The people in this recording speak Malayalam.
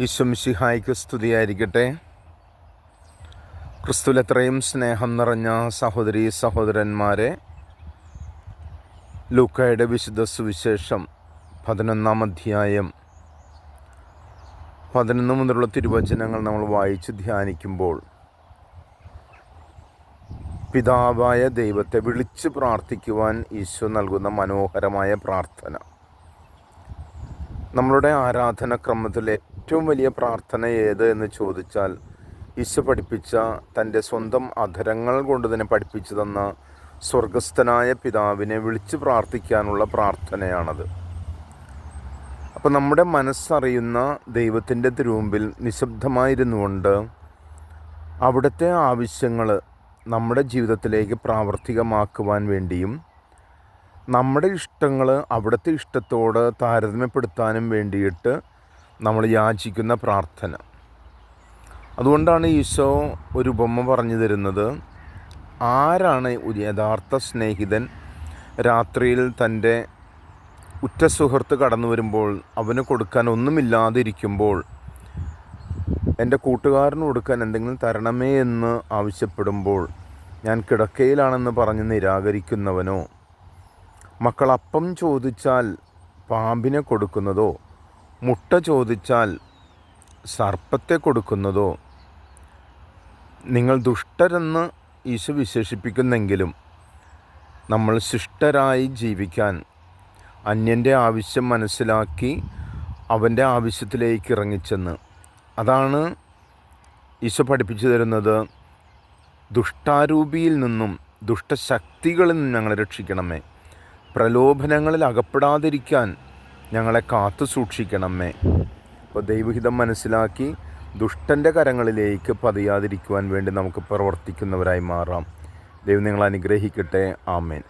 ഈശ്വംശിഹായ്ക്ക് സ്തുതിയായിരിക്കട്ടെ. ക്രിസ്തുലത്രയും സ്നേഹം നിറഞ്ഞ സഹോദരി സഹോദരന്മാരെ ലൂക്കയുടെ വിശുദ്ധ സുവിശേഷം പതിനൊന്നാം അധ്യായം പതിനൊന്ന് മുതലുള്ള തിരുവചനങ്ങൾ നമ്മൾ വായിച്ച് ധ്യാനിക്കുമ്പോൾ പിതാവായ ദൈവത്തെ വിളിച്ച് പ്രാർത്ഥിക്കുവാൻ ഈശോ നൽകുന്ന മനോഹരമായ പ്രാർത്ഥന. നമ്മളുടെ ആരാധനക്രമത്തിൽ ഏറ്റവും വലിയ പ്രാർത്ഥന ഏത് എന്ന് ചോദിച്ചാൽ ഈശോ പഠിപ്പിച്ച തന്റെ സ്വന്തം അധരങ്ങൾ കൊണ്ട് തന്നെ പഠിപ്പിച്ചു തന്ന സ്വർഗസ്ഥനായ പിതാവിനെ വിളിച്ച് പ്രാർത്ഥിക്കാനുള്ള പ്രാർത്ഥനയാണത്. അപ്പോൾ നമ്മുടെ മനസ്സറിയുന്ന ദൈവത്തിന്റെ തിരുമുമ്പിൽ നിശബ്ദമായിരുന്നുകൊണ്ട് അവിടുത്തെ ആവശ്യങ്ങൾ നമ്മുടെ ജീവിതത്തിലേക്ക് പ്രാവർത്തികമാക്കുവാൻ വേണ്ടിയും നമ്മുടെ ഇഷ്ടങ്ങൾ അവിടുത്തെ ഇഷ്ടത്തോട് താരതമ്യപ്പെടുത്താനും വേണ്ടിയിട്ട് നമ്മൾ യാചിക്കുന്ന പ്രാർത്ഥന. അതുകൊണ്ടാണ് ഈശോ ഒരു ഉപമ പറഞ്ഞു തരുന്നത്. ആരാണ് ഒരു യഥാർത്ഥ സ്നേഹിതൻ? രാത്രിയിൽ തന്റെ ഉറ്റ സുഹൃത്ത് കടന്നു വരുമ്പോൾ അവന് കൊടുക്കാൻ ഒന്നുമില്ലാതിരിക്കുമ്പോൾ എന്റെ കൂട്ടുകാരന് കൊടുക്കാൻ എന്തെങ്കിലും തരണമേ എന്ന് ആവശ്യപ്പെടുമ്പോൾ ഞാൻ കിടക്കയിലാണെന്ന് പറഞ്ഞ് നിരാകരിക്കുന്നവനോ? മക്കൾ അപ്പം ചോദിച്ചാൽ പാമ്പിനെ കൊടുക്കുന്നതോ? മുട്ട ചോദിച്ചാൽ സർപ്പത്തെ കൊടുക്കുന്നതോ? നിങ്ങൾ ദുഷ്ടരെന്ന് ഈശോ വിശേഷിപ്പിക്കുന്നെങ്കിലും നമ്മൾ ശിഷ്ടരായി ജീവിക്കാൻ അന്യന്റെ ആവശ്യം മനസ്സിലാക്കി അവന്റെ ആവശ്യത്തിലേക്ക് ഇറങ്ങിച്ചെന്ന്. അതാണ് ഈശോ പഠിപ്പിച്ചു തരുന്നത്. ദുഷ്ടാരൂപിയിൽ നിന്നും ദുഷ്ടശക്തികളിൽ നിന്നും ഞങ്ങളെ രക്ഷിക്കണമേ. പ്രലോഭനങ്ങളിൽ അകപ്പെടാതിരിക്കാൻ ഞങ്ങളെ കാത്തു സൂക്ഷിക്കണമേ. അപ്പോൾ ദൈവഹിതം മനസ്സിലാക്കി ദുഷ്ടന്റെ കരങ്ങളിലേക്ക് പതിയാതിരിക്കുവാൻ വേണ്ടി നമുക്ക് പ്രവർത്തിക്കുന്നവരായി മാറാം. ദൈവം നിങ്ങൾ അനുഗ്രഹിക്കട്ടെ. ആമേൻ.